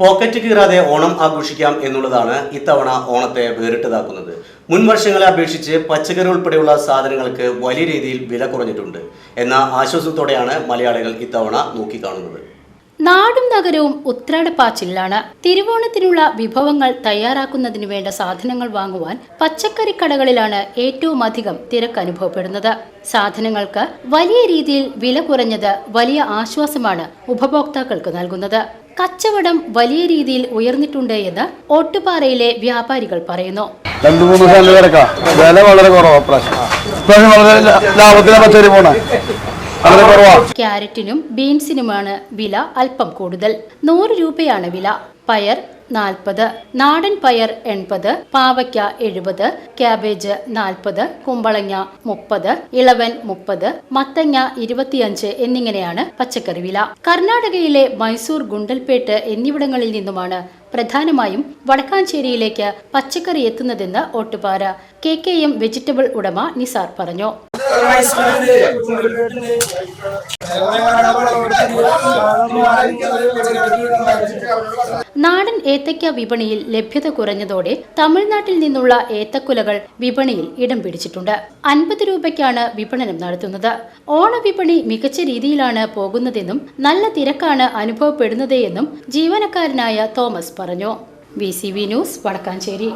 Pocket കീറാതെ Onam ആഘോഷിക്കാം എന്നുള്ളതാണ് ഇത്തവണ ഓണത്തെ വേറിട്ടതാക്കുന്നത്. മുൻ വർഷങ്ങളെ അപേക്ഷിച്ച് പച്ചക്കറി ഉൾപ്പെടെയുള്ള സാധനങ്ങൾക്ക് വലിയ രീതിയിൽ വില കുറഞ്ഞിട്ടുണ്ട്. എന്ന ആശ്വാസത്തോടെയാണ് മലയാളികൾ ഇത്തവണ നോക്കിക്കാണുന്നത്. നാടും നഗരവും ഉത്രാടപ്പാച്ചിലാണ് തിരുവോണത്തിനുള്ള വിഭവങ്ങൾ തയ്യാറാക്കുന്നതിന് വേണ്ട സാധനങ്ങൾ വാങ്ങുവാൻ പച്ചക്കറി കടകളിലാണ് ഏറ്റവും അധികം തിരക്ക് അനുഭവപ്പെടുന്നത്. സാധനങ്ങൾക്ക് വലിയ രീതിയിൽ വില കുറഞ്ഞത് വലിയ ആശ്വാസമാണ് ഉപഭോക്താക്കൾക്ക് നൽകുന്നത്. കച്ചവടം വലിയ രീതിയിൽ ഉയർന്നിട്ടുണ്ട് എന്ന് ഓട്ടുപാറയിലെ വ്യാപാരികൾ പറയുന്നു. രണ്ടു മൂന്ന് സെന്റ് കിടക്കാം. വില വളരെ കുറവാണ് പ്രാവശ്യം ഇപ്രാവശ്യം വളരെ ലാ- ലാഭത്തിലാണ് പച്ചരി പോണേ. വളരെ കുറവാ. ക്യാരറ്റിനും ബീൻസിനുമാണ് വില അല്പം കൂടുതൽ. നൂറ് രൂപയാണ് വില. പയർ നാൽപ്പത് നാടൻ പയർ എൺപത് പാവയ്ക്ക എഴുപത് ക്യാബേജ് നാൽപ്പത് കുമ്പളങ്ങ മുപ്പത് ഇളവൻ മുപ്പത് മത്തങ്ങ ഇരുപത്തിയഞ്ച് എന്നിങ്ങനെയാണ് പച്ചക്കറി വില. കർണാടകയിലെ മൈസൂർ ഗുണ്ടൽപേട്ട് എന്നിവിടങ്ങളിൽ നിന്നുമാണ് പ്രധാനമായും വടക്കാഞ്ചേരിയിലേക്ക് പച്ചക്കറി എത്തുന്നതെന്ന് Ottupara K K M vegetable ഉടമ നിസാർ പറഞ്ഞു. നാടൻ ഏത്തയ്ക്ക വിപണിയിൽ ലഭ്യത കുറഞ്ഞതോടെ തമിഴ്നാട്ടിൽ നിന്നുള്ള ഏത്തക്കുലകൾ വിപണിയിൽ ഇടം പിടിച്ചിട്ടുണ്ട്. അൻപത് രൂപയ്ക്കാണ് വിപണനം നടത്തുന്നത്. ഓണവിപണി മികച്ച രീതിയിലാണ് പോകുന്നതെന്നും നല്ല തിരക്കാണ് അനുഭവപ്പെടുന്നതെന്നും ജീവനക്കാരനായ തോമസ് പറഞ്ഞു. V news Vadakkanchery.